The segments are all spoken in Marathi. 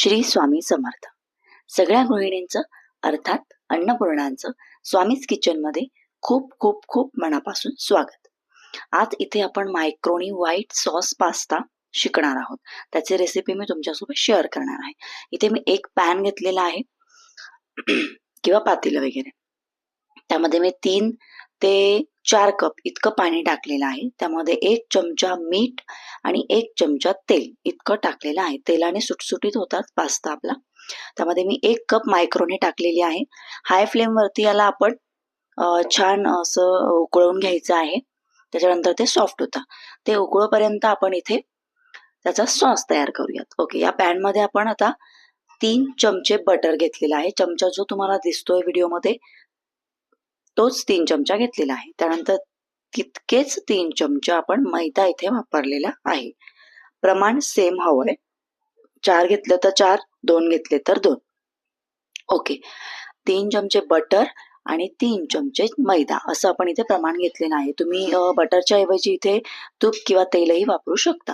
श्री स्वामी समर्थ. सगळ्या गृहिणींचं अर्थात अन्नपूर्णांचं स्वामीज किचनमध्ये खूप खूप खूप मनापासून स्वागत. आज इथे आपण मायक्रोनी व्हाईट सॉस पास्ता शिकणार आहोत. त्याची रेसिपी मी तुमच्यासोबत शेअर करणार आहे. इथे मी एक पॅन घेतलेला आहे किंवा पातेलं वगैरे. त्यामध्ये मी तीन ते चार कप इतकं पाणी टाकलेलं आहे. त्यामध्ये एक चमचा मीठ आणि एक चमचा तेल इतकं टाकलेलं आहे. तेलाने सुटसुटीत होतात पास्ता आपला. त्यामध्ये मी एक कप मायक्रोने टाकलेली आहे. हाय फ्लेमवरती याला आपण छान असं उकळवून घ्यायचं आहे. त्याच्यानंतर ते सॉफ्ट होतं. ते उकळोपर्यंत आपण इथे त्याचा सॉस तयार करूयात. ओके या पॅनमध्ये आपण आता तीन चमचे बटर घेतलेला आहे. चमचा जो तुम्हाला दिसतोय व्हिडिओमध्ये तोच तीन चमचा घेतलेला आहे. त्यानंतर तितकेच तीन चमचे आपण मैदा इथे वापरलेला आहे. प्रमाण सेम हवंय. चार घेतलं तर चार दोन घेतले तर दोन. ओके तीन चमचे बटर आणि तीन चमचे मैदा. असं आपण इथे प्रमाण घेतलेलं आहे. तुम्ही बटरच्या ऐवजी इथे तूप किंवा तेलही वापरू शकता.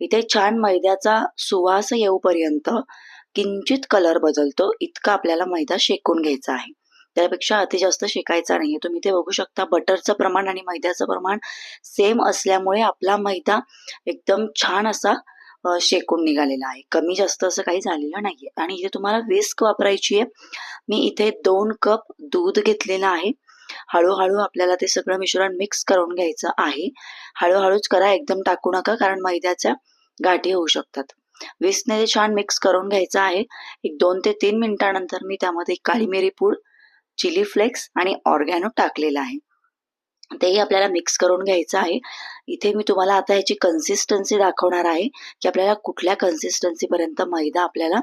इथे छान मैद्याचा सुवास येऊपर्यंत किंचित कलर बदलतो. इतका आपल्याला मैदा शेकून घ्यायचा आहे. त्यापेक्षा अति जास्त शेकायचा नाही. तुम्ही ते बघू शकता. बटरचं प्रमाण आणि मैद्याचं प्रमाण सेम असल्यामुळे आपला मैदा एकदम छान असा शेकून निघालेला आहे. कमी जास्त असं काही झालेलं नाहीये. आणि इथे तुम्हाला विस्क वापरायची आहे. मी इथे दोन कप दूध घेतलेलं आहे. हळूहळू आपल्याला ते सगळं मिश्रण मिक्स करून घ्यायचं आहे. हळूहळूच करा. एकदम टाकू नका कारण मैद्याच्या गाठी होऊ शकतात. विस्कने ते छान मिक्स करून घ्यायचं आहे. एक दोन ते तीन मिनिटानंतर मी त्यामध्ये काळी मिरी पूड चिली फ्लेक्स आणि ऑर्गॅनो टाकलेलं आहे. तेही आपल्याला मिक्स करून घ्यायचं आहे. इथे मी तुम्हाला आता ह्याची कन्सिस्टन्सी दाखवणार आहे की आपल्याला कुठल्या कन्सिस्टन्सीपर्यंत मैदा आपल्याला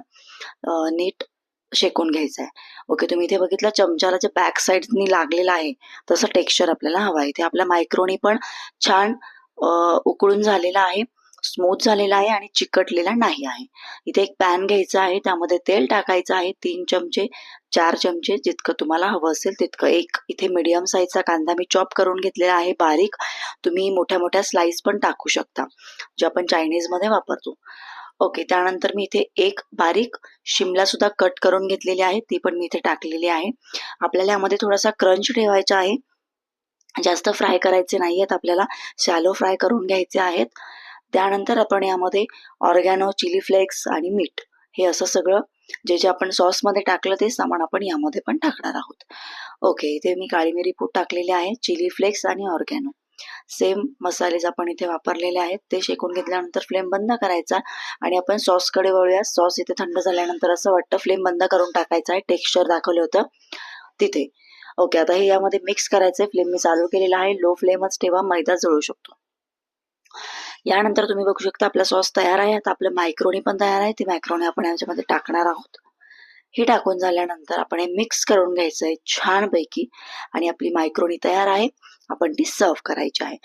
नीट शेकून घ्यायचा आहे. ओके तुम्ही इथे बघितलं चमच्याला जे बॅक साईडनी लागलेलं आहे तसं टेक्स्चर आपल्याला हवं आहे. इथे आपला मायक्रोनी पण छान उकळून झालेला आहे. स्मूथ झालेला आहे आणि चिकटलेला नाही आहे. इथे एक पॅन घ्यायचा आहे त्यामध्ये तेल टाकायचं आहे तीन चमचे चार चमचे जितकं तुम्हाला हवं असेल तितकं. एक इथे मीडियम साईजचा कांदा मी चॉप करून घेतलेला आहे बारीक. तुम्ही मोठ्या मोठ्या स्लाइस पण टाकू शकता जे आपण चायनीजमध्ये वापरतो. ओके त्यानंतर मी इथे एक बारीक शिमला सुद्धा कट करून घेतलेली आहे ती पण मी इथे टाकलेली आहे. आपल्याला यामध्ये थोडासा क्रंच ठेवायचा आहे. जास्त फ्राय करायचे नाही आहेत आपल्याला शॅलो फ्राय करून घ्यायचे आहेत. त्यानंतर आपण यामध्ये ऑर्गॅनो चिली फ्लेक्स आणि मीठ हे असं सगळं जे जे आपण सॉसमध्ये टाकलं ते सामान आपण यामध्ये पण टाकणार आहोत. ओके इथे मी काळी मिरी पूड टाकलेली आहे चिली फ्लेक्स आणि ऑर्गॅनो. सेम मसालेज आपण इथे वापरलेले आहेत ते शेकून घेतल्यानंतर फ्लेम बंद करायचा आणि आपण सॉसकडे वळूया. सॉस इथे थंड झाल्यानंतर असं वाटतं फ्लेम बंद करून टाकायचा आहे टेक्स्चर दाखवलं होतं तिथे. ओके आता हे यामध्ये मिक्स करायचंय फ्लेम मी चालू केलेला आहे लो फ्लेमच ठेवा मैदा जळू शकतो. यानंतर तुम्ही बघू शकता आपला सॉस तयार आहे. आता आपलं मायक्रोनी पण तयार आहे. ती मायक्रोनी आपण याच्यामध्ये टाकणार आहोत. हे टाकून झाल्यानंतर आपण हे मिक्स करून घ्यायचं आहे छानपैकी. आणि आपली मायक्रोनी तयार आहे. आपण ती सर्व करायची आहे.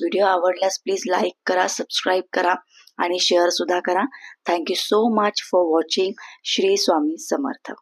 व्हिडिओ आवडल्यास प्लीज लाईक करा सबस्क्राईब करा आणि शेअर सुद्धा करा. Thank you so much for watching Shri Swami Samarth.